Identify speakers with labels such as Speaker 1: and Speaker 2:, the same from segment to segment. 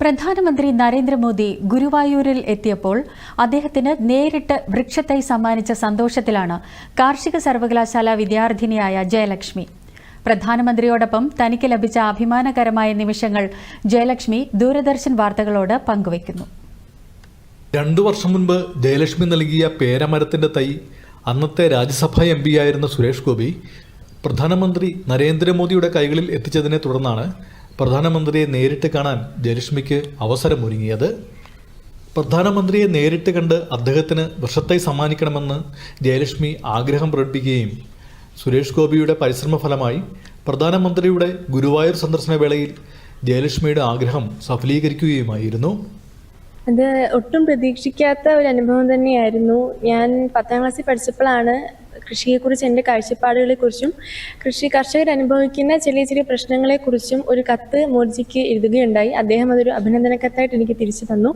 Speaker 1: പ്രധാനമന്ത്രി നരേന്ദ്രമോദി ഗുരുവായൂരിൽ എത്തിയപ്പോൾ അദ്ദേഹത്തിന് നേരിട്ട് വൃക്ഷത്തൈ സമ്മാനിച്ച സന്തോഷത്തിലാണ് കാർഷിക സർവകലാശാല വിദ്യാർത്ഥിനിയായ ജയലക്ഷ്മി. പ്രധാനമന്ത്രിയോടൊപ്പം തനിക്ക് ലഭിച്ച അഭിമാനകരമായ നിമിഷങ്ങൾ ജയലക്ഷ്മി ദൂരദർശൻ വാർത്തകളോട് പങ്കുവയ്ക്കുന്നു.
Speaker 2: രണ്ടു വർഷം മുൻപ് ജയലക്ഷ്മി നൽകിയ പേരമരത്തിന്റെ തൈ അന്നത്തെ രാജ്യസഭാ എം പിയായിരുന്ന സുരേഷ് ഗോപി പ്രധാനമന്ത്രി നരേന്ദ്രമോദിയുടെ കൈകളിൽ എത്തിച്ചതിനെ തുടർന്നാണ് പ്രധാനമന്ത്രിയെ നേരിട്ട് കാണാൻ ജയലക്ഷ്മിക്ക് അവസരമൊരുങ്ങിയത് പ്രധാനമന്ത്രിയെ നേരിട്ട് കണ്ട് അദ്ദേഹത്തിന് വർഷത്തെ സമ്മാനിക്കണമെന്ന് ജയലക്ഷ്മി ആഗ്രഹം പ്രകടിപ്പിക്കുകയും സുരേഷ് ഗോപിയുടെ പരിശ്രമ ഫലമായി പ്രധാനമന്ത്രിയുടെ ഗുരുവായൂർ സന്ദർശന വേളയിൽ ജയലക്ഷ്മിയുടെ ആഗ്രഹം സഫലീകരിക്കുകയുമായിരുന്നു.
Speaker 3: അത് ഒട്ടും പ്രതീക്ഷിക്കാത്ത ഒരു അനുഭവം തന്നെയായിരുന്നു. ഞാൻ പത്താം ക്ലാസ്സിൽ പഠിച്ചപ്പോഴാണ് കൃഷിയെക്കുറിച്ച് എന്റെ കാഴ്ചപ്പാടുകളെക്കുറിച്ചും കൃഷി കർഷകർ അനുഭവിക്കുന്ന ചെറിയ ചെറിയ പ്രശ്നങ്ങളെക്കുറിച്ചും ഒരു കത്ത് മോർജിക്ക് എഴുതുകയുണ്ടായി. അദ്ദേഹം അതൊരു അഭിനന്ദന കത്തായിട്ട് എനിക്ക് തിരിച്ചു തന്നു.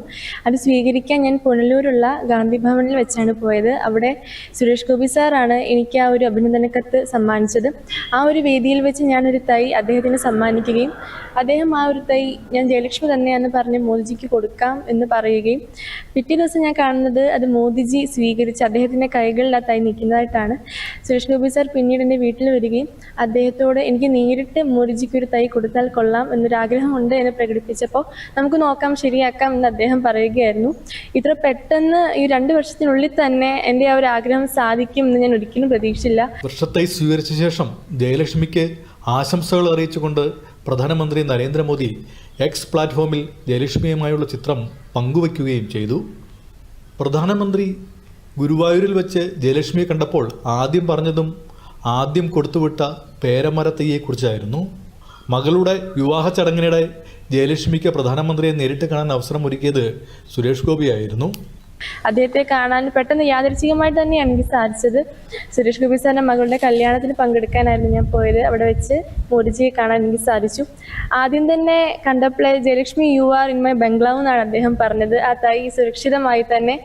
Speaker 3: അത് സ്വീകരിക്കാൻ ഞാൻ പുനലൂരുള്ള ഗാന്ധി ഭവനിൽ വെച്ചാണ് പോയത്. അവിടെ സുരേഷ് ഗോപി സാറാണ് എനിക്ക് ആ ഒരു അഭിനന്ദന കത്ത് സമ്മാനിച്ചത്. ആ ഒരു വേദിയിൽ വെച്ച് ഞാനൊരു തൈ അദ്ദേഹത്തിന് സമ്മാനിക്കുകയും അദ്ദേഹം ആ ഒരു തൈ ഞാൻ ജയലക്ഷ്മി തന്നെയാണെന്ന് പറഞ്ഞ് മോദിജിക്ക് കൊടുക്കാം എന്ന് പറയുകയും പിറ്റേ ദിവസം ഞാൻ കാണുന്നത് അത് മോദിജി സ്വീകരിച്ച് അദ്ദേഹത്തിന്റെ കൈകളിൽ ആ തൈ നിൽക്കുന്നതായിട്ടാണ് സുരേഷ് ഗോപി സാർ പിന്നീട് എന്റെ വീട്ടിൽ വരികയും അദ്ദേഹത്തോട് എനിക്ക് നേരിട്ട് മുറിജിക്കൊരു തൈ കൊടുത്താൽ കൊള്ളാം എന്നൊരു ആഗ്രഹമുണ്ട് എന്ന് പ്രകടിപ്പിച്ചപ്പോൾ നമുക്ക് നോക്കാം ശരിയാക്കാം എന്ന് അദ്ദേഹം പറയുകയായിരുന്നു. ഇത്ര പെട്ടെന്ന് ഈ രണ്ട് വർഷത്തിനുള്ളിൽ തന്നെ എന്റെ ആ ഒരു ആഗ്രഹം സാധിക്കും എന്ന് ഞാൻ ഒരിക്കലും പ്രതീക്ഷിച്ചില്ല.
Speaker 2: വർഷത്തൈ സ്വീകരിച്ച ശേഷം ജയലക്ഷ്മിക്ക് ആശംസകൾ അറിയിച്ചുകൊണ്ട് പ്രധാനമന്ത്രി നരേന്ദ്രമോദി എക്സ് പ്ലാറ്റ്ഫോമിൽ ജയലക്ഷ്മിയുമായുള്ള ചിത്രം പങ്കുവയ്ക്കുകയും ചെയ്തു. പ്രധാനമന്ത്രി ഗുരുവായൂരിൽ വെച്ച് ജയലക്ഷ്മിയെ കണ്ടപ്പോൾ ആദ്യം പറഞ്ഞതും ആദ്യം കൊടുത്തുവിട്ട പേരമരത്തയ്യെക്കുറിച്ചായിരുന്നു മകളുടെ വിവാഹ ചടങ്ങിനിടെ ജയലക്ഷ്മിക്ക് പ്രധാനമന്ത്രിയെ നേരിട്ട് കാണാൻ അവസരം ഒരുക്കിയത് സുരേഷ് ഗോപിയായിരുന്നു.
Speaker 3: അദ്ദേഹത്തെ കാണാൻ പെട്ടെന്ന് യാദൃച്ഛികമായിട്ട് തന്നെയാണ് എനിക്ക് സാധിച്ചത്. സുരേഷ് ഗോപി സാറിന്റെ മകളുടെ കല്യാണത്തിന് പങ്കെടുക്കാനായിരുന്നു ഞാൻ പോയത്. അവിടെ വെച്ച് മോദിജിയെ കാണാൻ എനിക്ക് സാധിച്ചു. ആദ്യം തന്നെ കണ്ടപ്പോഴേ Jayalakshmi you are in my bungalow എന്നാണ് അദ്ദേഹം പറഞ്ഞത്. ആ തൈ സുരക്ഷിതമായി തന്നെ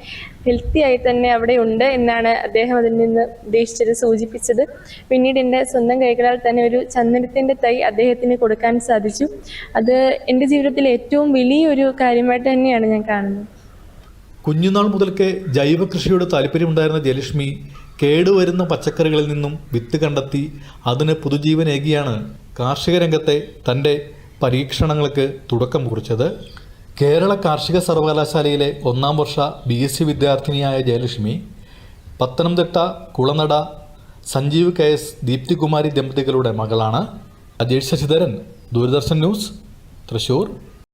Speaker 3: ഹെൽത്തി ആയി തന്നെ അവിടെ ഉണ്ട് എന്നാണ് അദ്ദേഹം അതിൽ നിന്ന് ഉദ്ദേശിച്ചത് സൂചിപ്പിച്ചത്. പിന്നീട് എന്റെ സ്വന്തം കൈകളാൽ തന്നെ ഒരു ചന്ദനത്തിന്റെ തൈ അദ്ദേഹത്തിന് കൊടുക്കാൻ സാധിച്ചു. അത് എന്റെ ജീവിതത്തിലെ ഏറ്റവും വലിയൊരു കാര്യമായിട്ട് തന്നെയാണ് ഞാൻ കാണുന്നത്.
Speaker 2: കുഞ്ഞുനാൾ മുതൽക്കേ ജൈവ കൃഷിയോട് താല്പര്യമുണ്ടായിരുന്ന ജയലക്ഷ്മി കേടുവരുന്ന പച്ചക്കറികളിൽ നിന്നും വിത്ത് കണ്ടെത്തി അതിന് പുതുജീവനേകിയാണ് കാർഷിക രംഗത്തെ തന്റെ പരീക്ഷണങ്ങൾക്ക് തുടക്കം കുറിച്ചത്. കേരള കാർഷിക സർവകലാശാലയിലെ ഒന്നാം വർഷ ബി എസ് സി വിദ്യാർത്ഥിനിയായ ജയലക്ഷ്മി പത്തനംതിട്ട കുളനട സഞ്ജീവ് കെ എസ് ദീപ്തികുമാരി ദമ്പതികളുടെ മകളാണ് അജേഷ് ശശിധരൻ. ദൂരദർശൻ ന്യൂസ് തൃശൂർ.